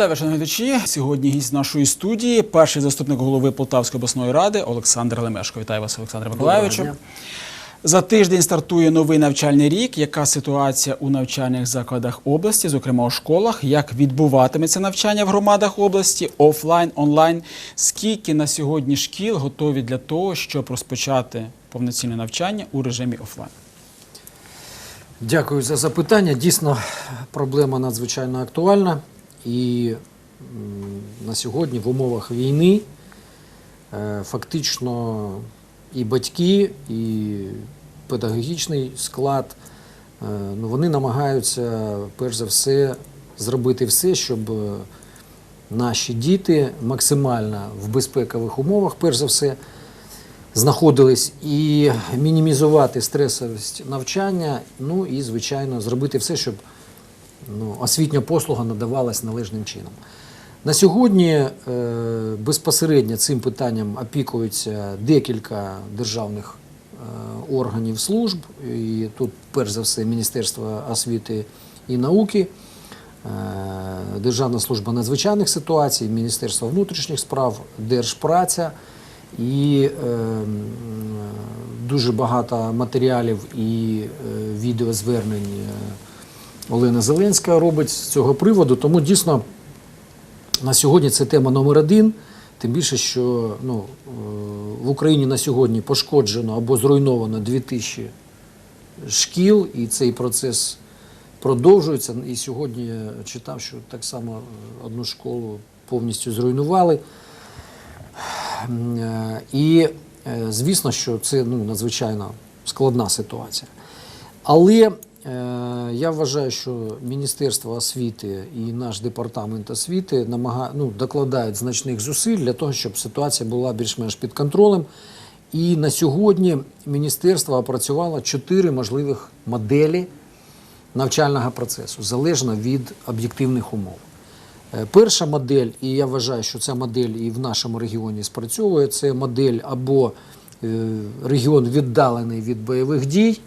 Вітаю, ваші глядачі. Сьогодні гість нашої студії, перший заступник голови Полтавської обласної ради Олександр Лемешко. Вітаю вас, Олександр Миколайовичу. За тиждень стартує новий навчальний рік. Яка ситуація у навчальних закладах області, зокрема у школах? Як відбуватиметься навчання в громадах області офлайн, онлайн? Скільки на сьогодні шкіл готові для того, щоб розпочати повноцінне навчання у режимі офлайн? Дякую за запитання. Дійсно, проблема надзвичайно актуальна. І на сьогодні в умовах війни е, фактично і батьки, і педагогічний склад е, ну, вони намагаються перш за все зробити все, щоб е, наші діти максимально в безпекових умовах, перш за все, знаходились і мінімізувати стресовість навчання, ну і, звичайно, зробити все, щоб ну, освітня послуга надавалась належним чином. На сьогодні е, безпосередньо цим питанням опікуються декілька державних е, органів служб, і тут, перш за все, Міністерство освіти і науки, е, Державна служба надзвичайних ситуацій, Міністерство внутрішніх справ, Держпраця і е, дуже багато матеріалів і е, відеозвернень е, Олена Зеленська робить з цього приводу. Тому дійсно на сьогодні це тема номер один. Тим більше, що ну, е, в Україні на сьогодні пошкоджено або зруйновано 2000 шкіл, і цей процес продовжується. І сьогодні я читав, що так само е, одну школу повністю зруйнували. Е, І звісно, що це ну, надзвичайно складна ситуація. Але я вважаю, що Міністерство освіти і наш департамент освіти ну, докладають значних зусиль для того, щоб ситуація була більш-менш під контролем. І на сьогодні міністерство опрацювало чотири можливих моделі навчального процесу, залежно від об'єктивних умов. Е, Перша модель, і я вважаю, що ця модель і в нашому регіоні спрацьовує, це модель або е, регіон віддалений від бойових дій,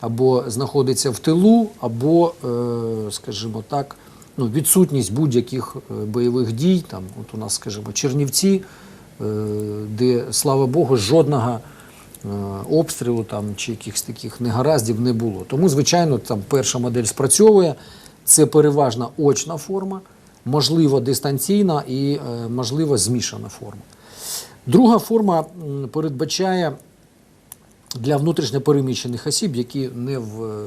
або знаходиться в тилу, або, е, скажімо так, ну, відсутність будь-яких е, бойових дій. Там, от у нас, скажімо, Чернівці, е, де, слава Богу, жодного обстрілу там, чи якихось таких негараздів не було. Тому, звичайно, там перша модель спрацьовує. Це переважна очна форма, можливо, дистанційна і можливо змішана форма. Друга форма передбачає для внутрішньопереміщених осіб, які не в,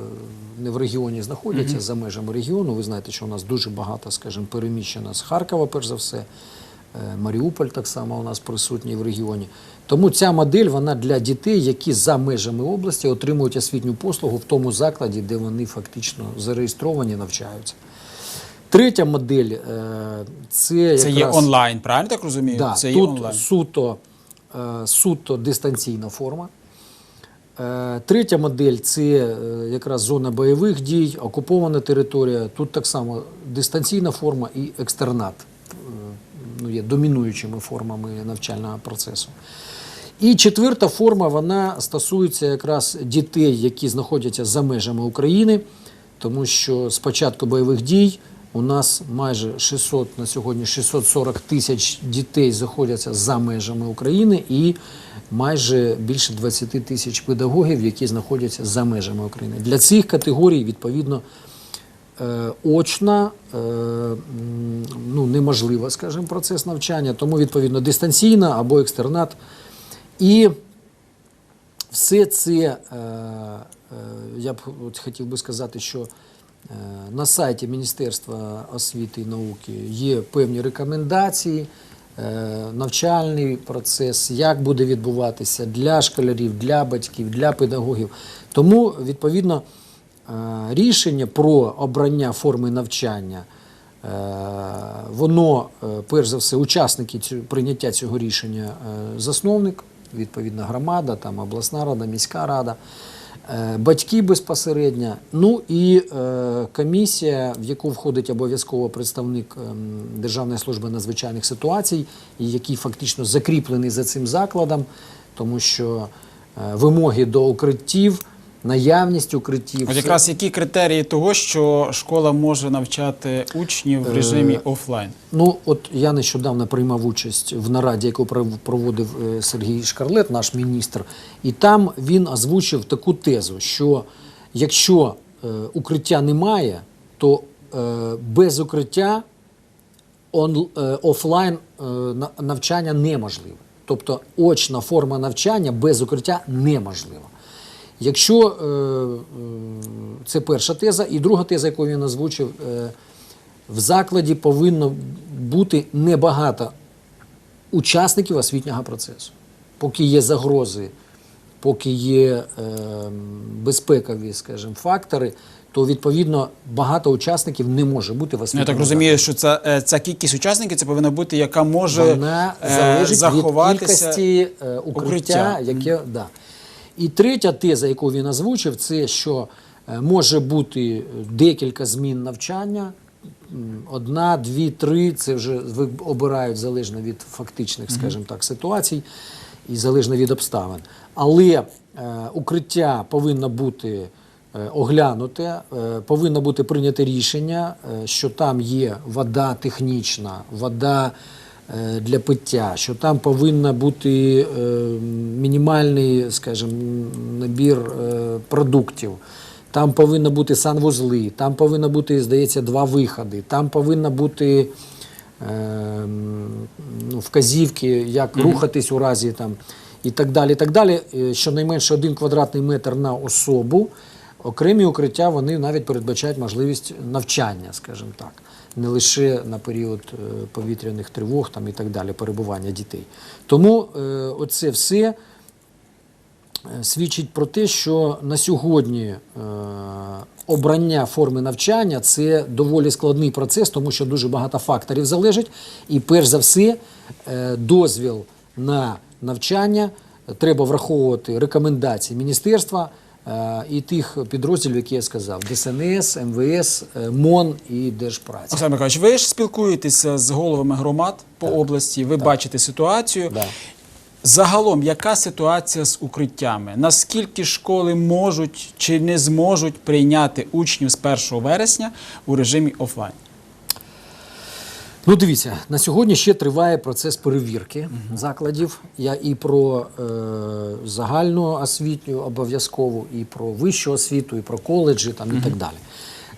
не в регіоні знаходяться за межами регіону. Ви знаєте, що у нас дуже багато, скажімо, переміщено з Харкова, перш за все. Е, Маріуполь так само у нас присутній в регіоні. Тому ця модель вона для дітей, які за межами області отримують освітню послугу в тому закладі, де вони фактично зареєстровані, навчаються. Третя модель е, це, Це є онлайн, правильно так розумію? Да, Це є тут онлайн. суто, е, суто дистанційна форма. Е, Третя модель це е, якраз зона бойових дій, окупована територія. Тут так само дистанційна форма і екстернат е, ну, є домінуючими формами навчального процесу. І четверта форма вона стосується якраз дітей, які знаходяться за межами України, тому що з початку бойових дій у нас майже 600 на сьогодні 640 тисяч дітей знаходяться за межами України і майже більше 20 тисяч педагогів, які знаходяться за межами України. Для цих категорій відповідно е, очна, е, ну, неможлива, скажімо, процес навчання, тому відповідно дистанційна або екстернат. І все це, е, я б хотів би сказати, що на сайті Міністерства освіти і науки є певні рекомендації, навчальний процес, як буде відбуватися для школярів, для батьків, для педагогів. Тому, відповідно, е, рішення про обрання форми навчання. Е, Воно, е, перш за все, учасники прийняття цього рішення е, засновник, відповідна громада, там обласна рада, міська рада, е, батьки безпосередньо, ну і е, комісія, в яку входить обов'язково представник ем, Державної служби надзвичайних ситуацій, який фактично закріплений за цим закладом, тому що е, вимоги до укриттів наявність укриттів. От якраз які критерії того, що школа може навчати учнів в режимі офлайн? Ну, от я нещодавно приймав участь в нараді, яку пров- проводив е, Сергій Шкарлет, наш міністр, і там він озвучив таку тезу, що якщо е, укриття немає, то е, без укриття он, е, офлайн е, на- навчання неможливе. Тобто очна форма навчання без укриття неможлива. Якщо е, е, це перша теза, і друга теза, яку він озвучив, е, в закладі повинно бути небагато учасників освітнього процесу. Поки є загрози, поки є е, безпекові, скажімо, фактори, то відповідно багато учасників не може бути в освітньому я так розумію, що ця, ця кількість учасників це повинна бути, яка може вона залежить від кількості е, укриття, укриття. яке да. І третя теза, яку він озвучив, це що е, може бути декілька змін навчання. Одна, дві, три. Це вже обирають залежно від фактичних, скажімо так, ситуацій і залежно від обставин. Але е, укриття повинно бути е, оглянуте, повинно бути прийнято рішення, що там є вода технічна, вода для пиття, що там повинен бути е, мінімальний, скажімо, набір е, продуктів. Там повинні бути санвузли, там повинно бути, здається, два виходи, там повинна бути е, ну, вказівки, як рухатись у разі там, і так далі. І так далі. Е, Щонайменше один квадратний метр на особу. Окремі укриття вони навіть передбачають можливість навчання, скажімо так, не лише на період е, повітряних тривог там, і так далі, перебування дітей. Тому е, оце все е, свідчить про те, що на сьогодні обрання форми навчання це доволі складний процес, тому що дуже багато факторів залежить. І перш за все, дозвіл на навчання треба враховувати рекомендації міністерства. І тих підрозділів, які я сказав: ДСНС, МВС, е, МОН і Держпраця. Олександр Михайлович, ви ж спілкуєтеся з головами громад по області, ви бачите ситуацію. Да. Загалом, яка ситуація з укриттями? Наскільки школи можуть чи не зможуть прийняти учнів з 1 вересня у режимі офлайн? Ну, дивіться, на сьогодні ще триває процес перевірки закладів. Я і про е, загальну освітню обов'язкову, і про вищу освіту, і про коледжі там, і так далі.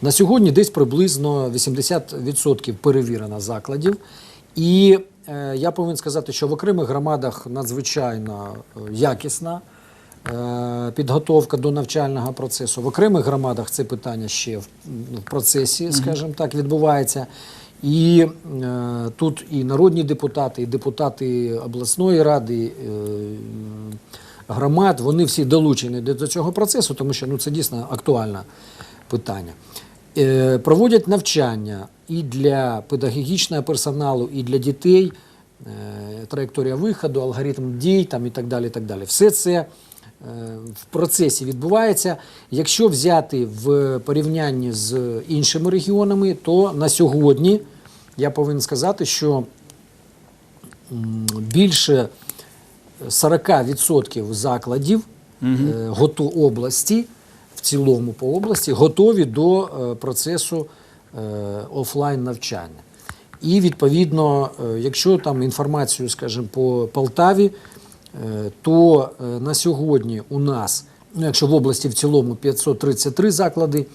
На сьогодні десь приблизно 80% перевірено закладів. І е, я повинен сказати, що в окремих громадах надзвичайно е, якісна е, підготовка до навчального процесу. В окремих громадах це питання ще в, в процесі, скажімо так, відбувається. І е, тут і народні депутати, і депутати обласної ради, е, громад, вони всі долучені до, цього процесу, тому що ну, це дійсно актуальне питання. Е, проводять навчання і для педагогічного персоналу, і для дітей, е, траєкторія виходу, алгоритм дій там, і так далі. І так далі. Все це е, в процесі відбувається. Якщо взяти в порівнянні з іншими регіонами, то на сьогодні я повинен сказати, що більше 40% закладів готу області, в цілому по області, готові до е, процесу е, офлайн навчання. І відповідно, якщо там інформацію, скажімо, по Полтаві, то на сьогодні у нас, ну якщо в області в цілому 533 заклади,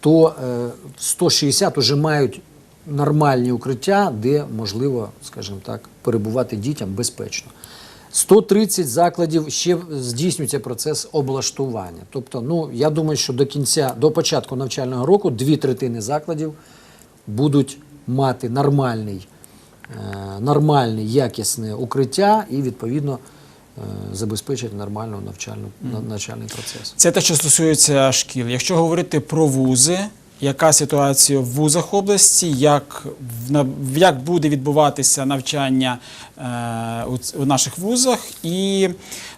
то е, 160 вже мають нормальні укриття, де можливо, скажімо так, перебувати дітям безпечно. 130 закладів ще здійснюється процес облаштування. Тобто, ну я думаю, що до кінця, до початку навчального року, дві третини закладів будуть мати нормальний, е, нормальне, якісне укриття і відповідно е, забезпечать нормальний навчальну, навчальний процес. Це те, що стосується шкіл. Якщо говорити про вузи, яка ситуація в вузах області, як, як буде відбуватися навчання е, у наших вузах, і,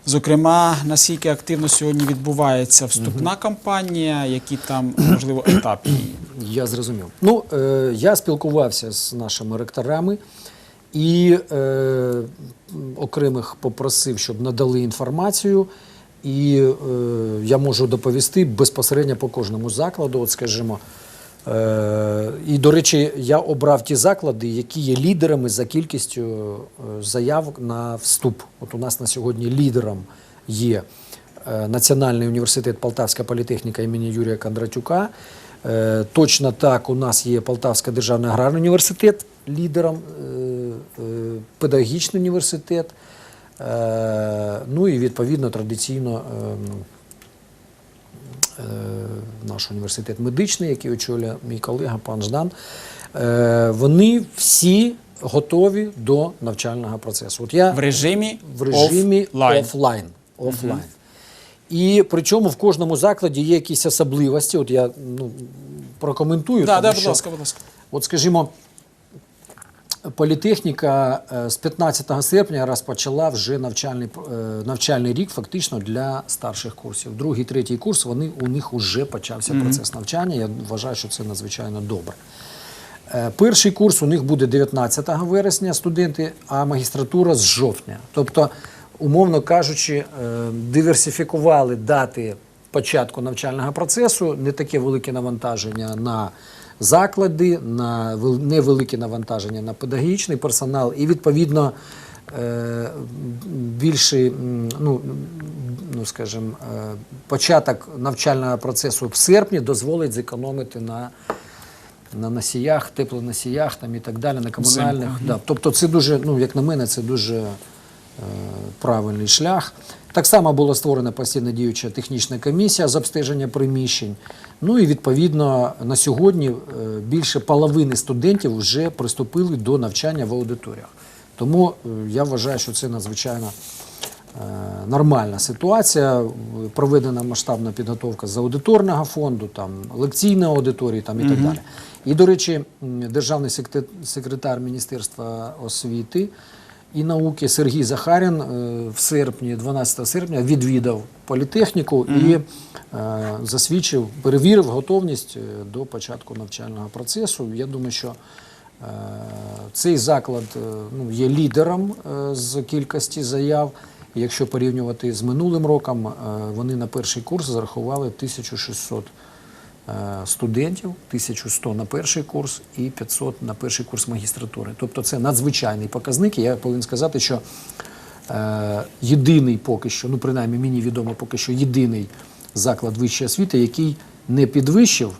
зокрема, наскільки активно сьогодні відбувається вступна кампанія, які там, можливо, етапи? Я зрозумів. Ну, е, я спілкувався з нашими ректорами і е, окремих попросив, щоб надали інформацію. І е, я можу доповісти безпосередньо по кожному закладу. От, скажімо, е, і, до речі, я обрав ті заклади, які є лідерами за кількістю е, заяв на вступ. От у нас на сьогодні лідером є е, Національний університет Полтавська політехніка імені Юрія Кондратюка. Е, Точно так у нас є Полтавський державний аграрний університет лідером, е, е, педагогічний університет. Е, Ну і відповідно традиційно ем, е, наш університет медичний, який очолює мій колега пан Ждан. Е, Вони всі готові до навчального процесу. От я В режимі, в режимі офлайн. офлайн. офлайн. І причому в кожному закладі є якісь особливості. От я ну, прокоментую. Да, тому да, будь ласка, будь ласка. От, скажімо, політехніка е, з 15 серпня розпочала вже навчальний, е, навчальний рік фактично для старших курсів. Другий, третій курс вони, у них вже почався процес навчання. Я вважаю, що це надзвичайно добре. Е, Перший курс у них буде 19 вересня студенти, а магістратура з жовтня. Тобто, умовно кажучи, диверсифікували дати початку навчального процесу, не таке велике навантаження на заклади, на вел- невелике навантаження на педагогічний персонал і відповідно е, більший, ну, ну скажімо, е, початок навчального процесу в серпні дозволить зекономити на на носіях, теплоносіях там і так далі, на комунальних. Да. Тобто це дуже, ну як на мене, це дуже е, правильний шлях. Так само була створена постійно діюча технічна комісія з обстеження приміщень. Ну і відповідно на сьогодні е, більше половини студентів вже приступили до навчання в аудиторіях. Тому е, я вважаю, що це надзвичайно е, нормальна ситуація. Проведена масштабна підготовка з аудиторного фонду, там лекційної аудиторії там, і так далі. І, до речі, державний секретар Міністерства освіти і науки Сергій Захарін е, в серпні, 12 серпня, відвідав політехніку і е, засвідчив, перевірив готовність е, до початку навчального процесу. Я думаю, що Цей заклад ну, є лідером з кількості заяв. Якщо порівнювати з минулим роком, вони на перший курс зарахували 1600 е, студентів, 1100 на перший курс і 500 на перший курс магістратури. Тобто це надзвичайний показник. І я повинен сказати, що е, єдиний поки що, ну принаймні мені відомо поки що єдиний заклад вищої освіти, який не підвищив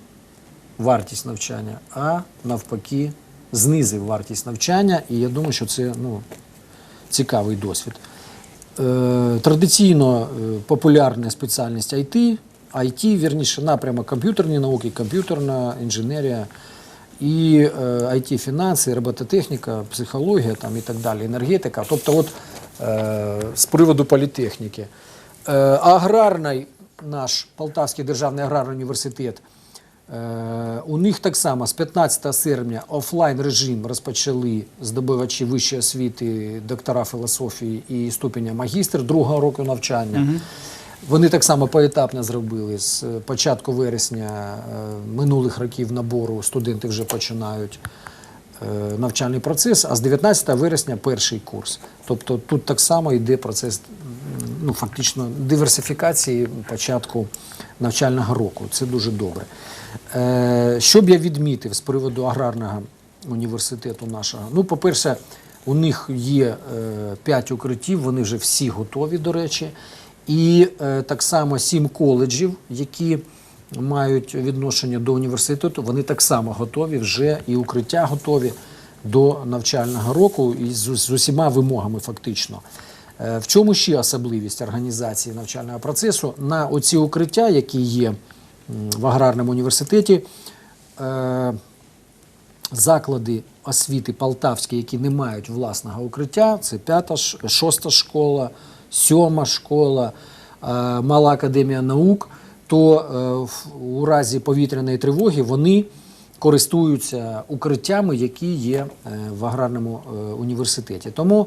вартість навчання, а навпаки знизив вартість навчання. І я думаю, що це ну, цікавий досвід. Е, традиційно е, популярна спеціальність IT, IT, вірніше, напрямок комп'ютерні науки, комп'ютерна інженерія і е, IT фінанси, робототехніка, психологія там, і так далі, енергетика. Тобто, от е, з приводу політехніки. Е, аграрний наш Полтавський державний аграрний університет. Е, У них так само з 15 серпня офлайн режим розпочали здобувачі вищої освіти, доктора філософії і ступеня магістр другого року навчання. Вони так само поетапно зробили з початку вересня е, минулих років набору студенти вже починають е, навчальний процес, а з 19 вересня перший курс. Тобто тут так само йде процес ну, фактично диверсифікації початку навчального року. Це дуже добре. Е, Що б я відмітив з приводу аграрного університету нашого? Ну, по-перше, у них є 5 укриттів, вони вже всі готові, до речі. І е, так само 7 коледжів, які мають відношення до університету, вони так само готові вже і укриття готові до навчального року і з, з усіма вимогами фактично. Е, В чому ще особливість організації навчального процесу? На оці укриття, які є в аграрному університеті, е, заклади освіти полтавські, які не мають власного укриття, це п'ята, шоста школа, сьома школа, е, мала академія наук, то е, у разі повітряної тривоги вони користуються укриттями, які є е, в аграрному університеті. Тому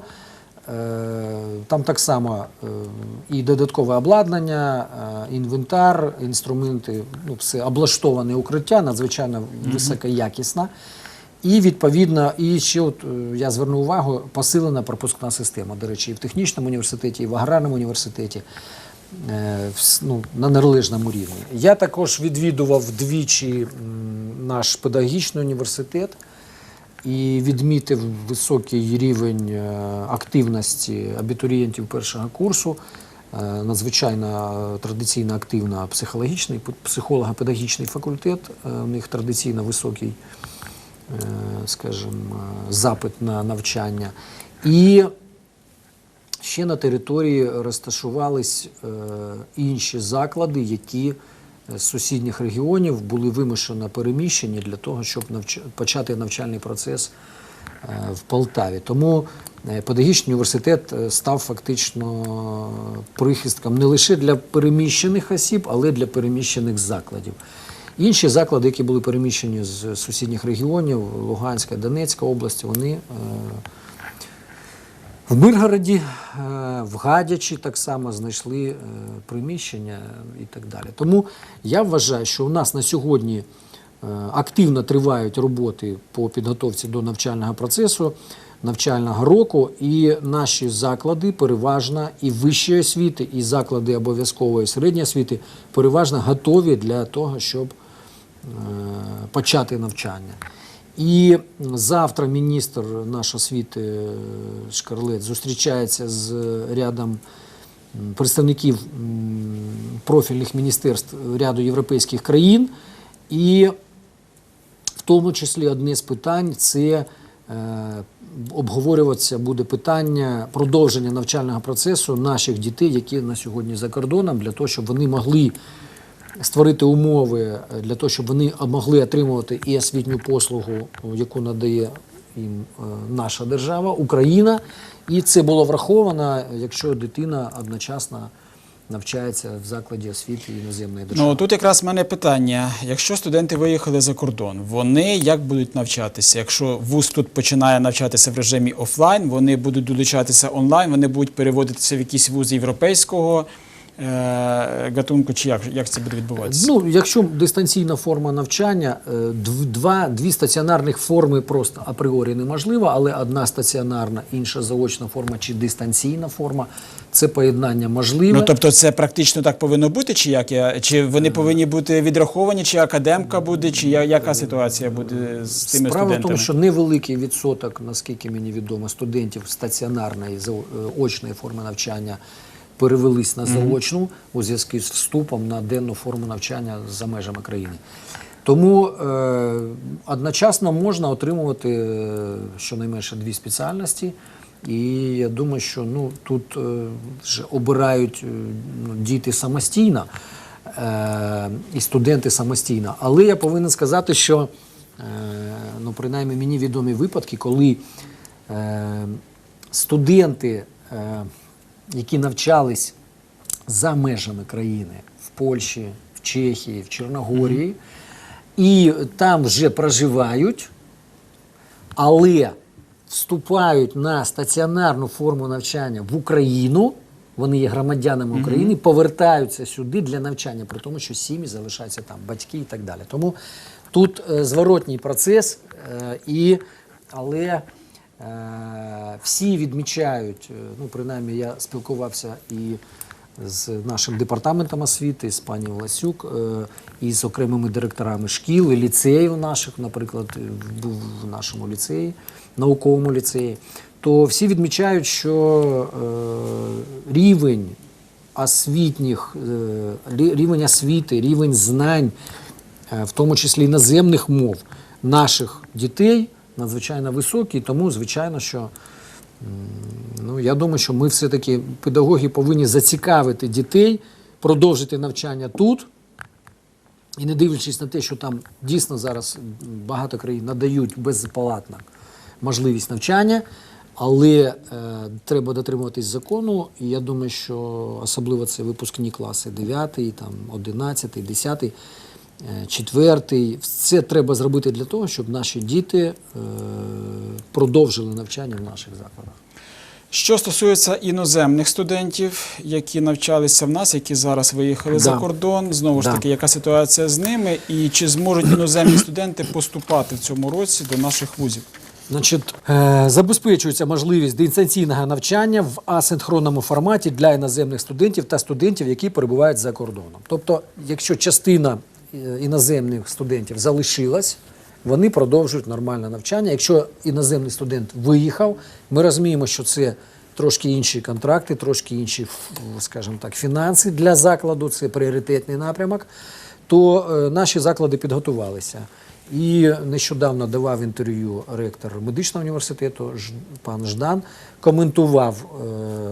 Там так само і додаткове обладнання, інвентар, інструменти, ну, все облаштоване укриття, надзвичайно високоякісна. І відповідно, і ще от е, я звернув увагу, посилена пропускна система. До речі, і в технічному університеті, і в аграрному університеті. е, ну, на належному рівні. Я також відвідував двічі наш педагогічний університет і відмітив високий рівень е, активності абітурієнтів першого курсу. Надзвичайно традиційно активна психологічний, психолого-педагогічний факультет. У них традиційно високий, скажімо, е, запит на навчання. І ще на території розташувались е, інші заклади, які е, з сусідніх регіонів були вимушено переміщені для того, щоб навч... почати навчальний процес е, в Полтаві. Тому е, педагогічний університет е, став фактично прихистком не лише для переміщених осіб, але й для переміщених закладів. Інші заклади, які були переміщені з сусідніх регіонів, Луганська, Донецька області, вони е, в Миргороді, е, в Гадячі так само знайшли е, приміщення і так далі. Тому я вважаю, що у нас на сьогодні активно тривають роботи по підготовці до навчального процесу, навчального року, і наші заклади переважно і вищої освіти, і заклади обов'язкової середньої освіти переважно готові для того, щоб почати навчання. І завтра міністр наш освіти е, Шкарлет зустрічається з рядом представників профільних міністерств ряду європейських країн. І в тому числі одне з питань це е, обговорюватися буде питання продовження навчального процесу наших дітей, які на сьогодні за кордоном, для того, щоб вони могли створити умови для того, щоб вони могли отримувати і освітню послугу, яку надає їм е, наша держава, Україна. І це було враховано, якщо дитина одночасно навчається в закладі освіти іноземної держави. Ну тут якраз в мене питання: якщо студенти виїхали за кордон, вони як будуть навчатися? Якщо вуз тут починає навчатися в режимі офлайн, вони будуть долучатися онлайн, вони будуть переводитися в якийсь вуз європейського гатунку, чи як, як це буде відбуватися? Ну, якщо дистанційна форма навчання, е, два, дві стаціонарних форми просто апріорі неможливо, але одна стаціонарна, інша заочна форма чи дистанційна форма це поєднання можливе. Ну тобто це практично так повинно бути, чи як я чи вони повинні бути відраховані, чи академка буде, чи я, яка ситуація буде з тими Справа в тому, що невеликий відсоток, наскільки мені відомо, студентів стаціонарної е, очної форми навчання перевелись на заочну у зв'язку з вступом на денну форму навчання за межами країни. Тому е, одночасно можна отримувати е, щонайменше дві спеціальності. І я думаю, що ну, тут е, ж обирають е, ну, діти самостійно е, і студенти самостійно. Але я повинен сказати, що е, ну, принаймні мені відомі випадки, коли е, студенти, е, які навчались за межами країни в Польщі, в Чехії, в Чорногорії, і там вже проживають, але вступають на стаціонарну форму навчання в Україну, вони є громадянами України, повертаються сюди для навчання, при тому, що сім'ї залишаються там, батьки і так далі. Тому тут е, зворотній процес, е, і, але всі відмічають, е, ну принаймні я спілкувався і з нашим департаментом освіти, з пані Власюк, е, і з окремими директорами шкіл і ліцеїв наших, наприклад, е, був в нашому ліцеї, науковому ліцеї, то всі відмічають, що е, рівень освітніх, е, рівень освіти, рівень знань, е, в тому числі іноземних мов наших дітей надзвичайно високий, тому звичайно, що ну, я думаю, що ми все-таки педагоги повинні зацікавити дітей, продовжити навчання тут. І не дивлячись на те, що там дійсно зараз багато країн надають безплатно можливість навчання, але е, треба дотримуватись закону. І я думаю, що особливо це випускні класи 9, там, 11, 10, е, 4. Це треба зробити для того, щоб наші діти е, продовжили навчання в наших закладах. Що стосується іноземних студентів, які навчалися в нас, які зараз виїхали за кордон, знову ж Да. таки, яка ситуація з ними, і чи зможуть іноземні студенти поступати в цьому році до наших вузів? Значить, е, забезпечується можливість дистанційного навчання в асинхронному форматі для іноземних студентів та студентів, які перебувають за кордоном. Тобто, якщо частина іноземних студентів залишилась, вони продовжують нормальне навчання. Якщо іноземний студент виїхав, ми розуміємо, що це трошки інші контракти, трошки інші, скажімо так, фінанси для закладу, це пріоритетний напрямок, то е, наші заклади підготувалися. І нещодавно давав інтерв'ю ректор медичного університету пан Ждан, коментував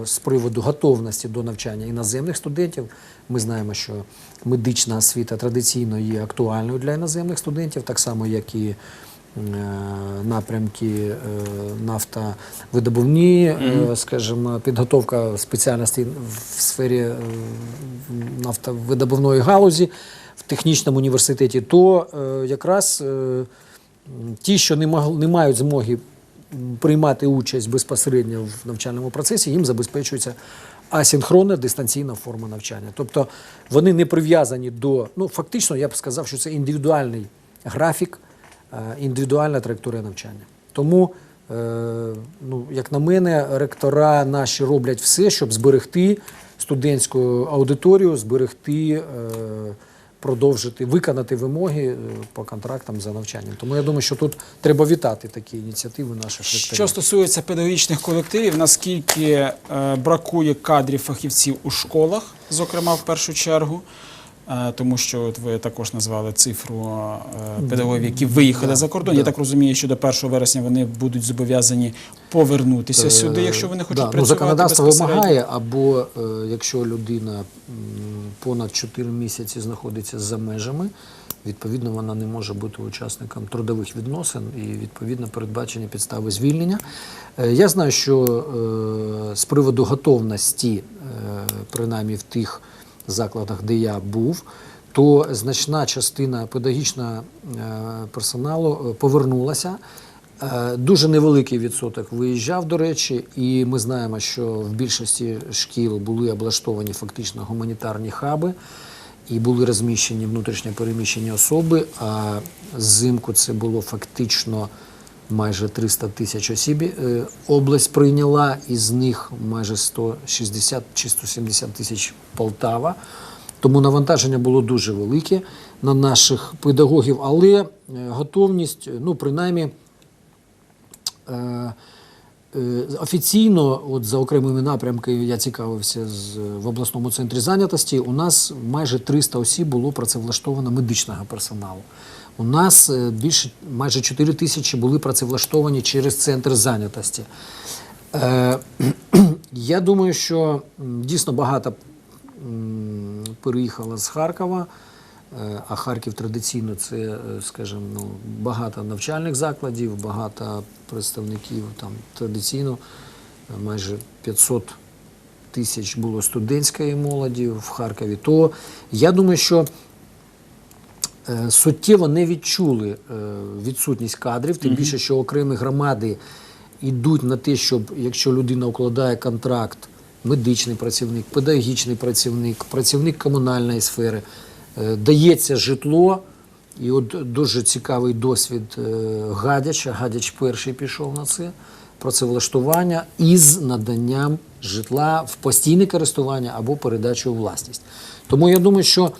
е, з приводу готовності до навчання іноземних студентів. Ми знаємо, що медична освіта традиційно є актуальною для іноземних студентів, так само як і е, напрямки е, нафтовидобувні, скажімо, підготовка спеціальностей в сфері нафтовидобувної галузі технічному університеті, то е, якраз е, ті, що не, мають змоги приймати участь безпосередньо в навчальному процесі, їм забезпечується асинхронна дистанційна форма навчання. Тобто вони не прив'язані до, ну фактично, я б сказав, що це індивідуальний графік, е, індивідуальна траєкторія навчання. Тому, ну, як на мене, ректора наші роблять все, щоб зберегти студентську аудиторію, зберегти, продовжити, виконати вимоги е, по контрактам за навчанням. Тому я думаю, що тут треба вітати такі ініціативи наших ректорів. Що стосується педагогічних колективів, наскільки е, бракує кадрів фахівців у школах, зокрема в першу чергу, Е, тому що от ви також назвали цифру педагогів, які виїхали Да, за кордон. да. Я так розумію, що до 1 вересня вони будуть зобов'язані повернутися сюди, якщо вони хочуть да, ну, працювати законодавство безпосередньо. вимагає, або якщо людина понад 4 місяці знаходиться за межами, відповідно вона не може бути учасником трудових відносин і відповідно передбачені підстави звільнення. Е, я знаю, що е, з приводу готовності, е, принаймні в тих закладах, де я був, то значна частина педагогічного персоналу повернулася. Е, Дуже невеликий відсоток виїжджав, до речі, і ми знаємо, що в більшості шкіл були облаштовані фактично гуманітарні хаби і були розміщені внутрішньо переміщені особи. А взимку це було фактично майже 300 тисяч осіб. е, Область прийняла, із них майже 160 чи 170 тисяч Полтава. Тому навантаження було дуже велике на наших педагогів, але е, готовність, ну принаймні. Е, е, Офіційно, от за окремими напрямками, я цікавився з, в обласному центрі зайнятості. У нас майже 300 осіб було працевлаштовано медичного персоналу. У нас е, більше майже 4 тисячі були працевлаштовані через центр зайнятості. Е, я думаю, що дійсно багато переїхало з Харкова. Е, А Харків традиційно це, е, скажімо, ну, багато навчальних закладів, багато представників там традиційно е, майже 500 тисяч було студентської молоді в Харкові. То я думаю, що суттєво не відчули відсутність кадрів, тим більше, що окремі громади йдуть на те, щоб якщо людина укладає контракт, медичний працівник, педагогічний працівник, працівник комунальної сфери, дається житло. І от дуже цікавий досвід е, Гадяча. Гадяч перший пішов на це працевлаштування із наданням житла в постійне користування або передачу у власність. Тому я думаю, що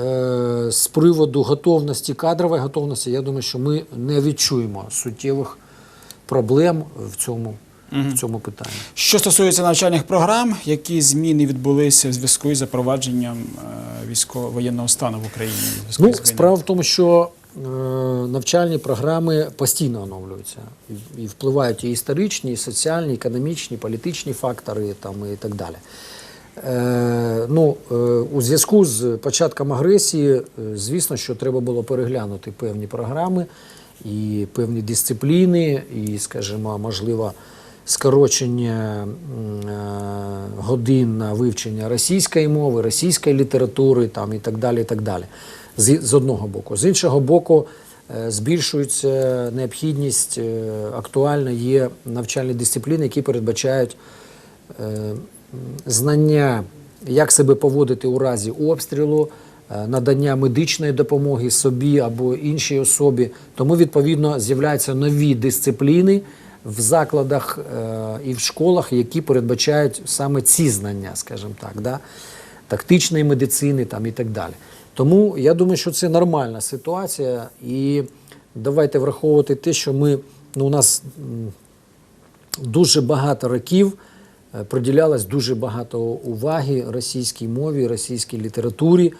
е, з приводу готовності, кадрової готовності, я думаю, що ми не відчуємо суттєвих проблем в цьому, в цьому питанні. Що стосується навчальних програм, які зміни відбулися в зв'язку із запровадженням е, військово-воєнного стану в Україні? Ну, справа в тому, що е, навчальні програми постійно оновлюються і, і впливають і історичні, і соціальні, і економічні, політичні фактори там, і так далі. Е, ну, е, у зв'язку з початком агресії, е, звісно, що треба було переглянути певні програми і певні дисципліни, і, скажімо, можливо, скорочення е, годин на вивчення російської мови, російської літератури там, і так далі. І так далі. З, з одного боку. З іншого боку, е, збільшується необхідність, е, актуальна є навчальні дисципліни, які передбачають знання, як себе поводити у разі обстрілу, надання медичної допомоги собі або іншій особі. Тому, відповідно, з'являються нові дисципліни в закладах е, і в школах, які передбачають саме ці знання, скажімо так, да? тактичної медицини там, і так далі. Тому я думаю, що це нормальна ситуація, і давайте враховувати те, що ми ну, у нас дуже багато років е, приділялось дуже багато уваги російській мові, російській літературі.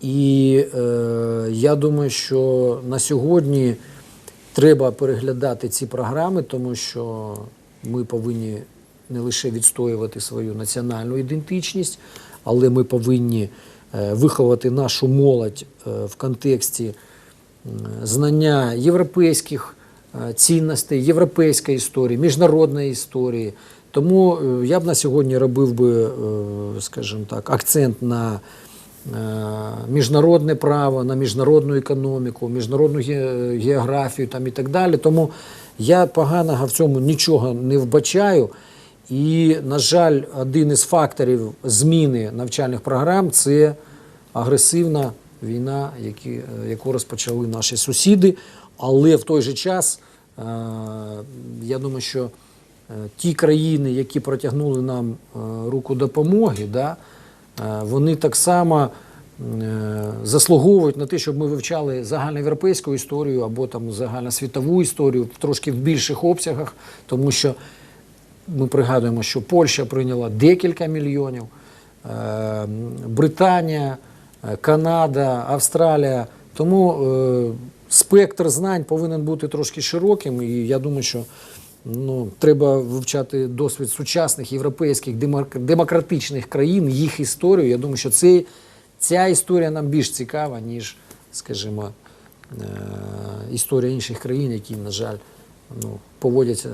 І е, я думаю, що на сьогодні треба переглядати ці програми, тому що ми повинні не лише відстоювати свою національну ідентичність, але ми повинні е, виховати нашу молодь е, в контексті знання європейських е, цінностей, європейської історії, міжнародної історії. Тому я б на сьогодні робив би, скажімо так, акцент на міжнародне право, на міжнародну економіку, міжнародну географію там і так далі. Тому я поганого в цьому нічого не вбачаю. І, на жаль, один із факторів зміни навчальних програм це агресивна війна, е, яку розпочали наші сусіди. Але в той же час е, я думаю, що е, ті країни, які протягнули нам е, руку допомоги, да, е, вони так само е, заслуговують на те, щоб ми вивчали загальноєвропейську історію або там загальносвітову історію трошки в більших обсягах, тому що ми пригадуємо, що Польща прийняла декілька мільйонів, е, Британія, е, Канада, Австралія. Тому е, спектр знань повинен бути трошки широким, і я думаю, що ну, треба вивчати досвід сучасних європейських демократичних країн, їх історію. Я думаю, що це, ця історія нам більш цікава, ніж, скажімо, е, історія інших країн, які, на жаль, ну, поводяться,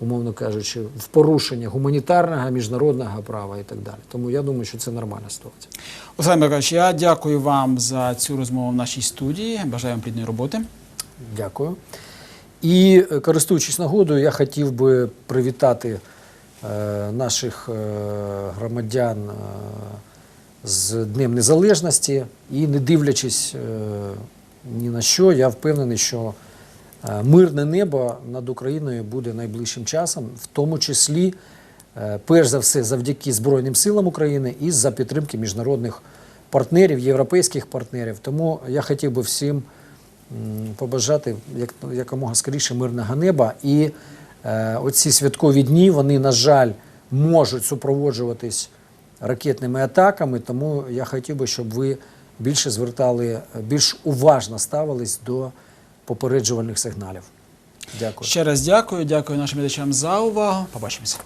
умовно кажучи, в порушення гуманітарного, міжнародного права і так далі. Тому я думаю, що це нормальна ситуація. Олександр Миколаївич, я дякую вам за цю розмову в нашій студії. Бажаю вам плідної роботи. Дякую. І е, користуючись нагодою, я хотів би привітати е, наших е, громадян з Днем Незалежності і не дивлячись ні на що, я впевнений, що мирне небо над Україною буде найближчим часом, в тому числі, перш за все, завдяки Збройним силам України і за підтримки міжнародних партнерів, європейських партнерів. Тому я хотів би всім побажати як, якомога скоріше мирного неба. І е, оці святкові дні, вони, на жаль, можуть супроводжуватись ракетними атаками, тому я хотів би, щоб ви більше звертали, більш уважно ставились до попереджувальних сигналів. Дякую. Ще раз дякую. Дякую нашим глядачам за увагу. Побачимося.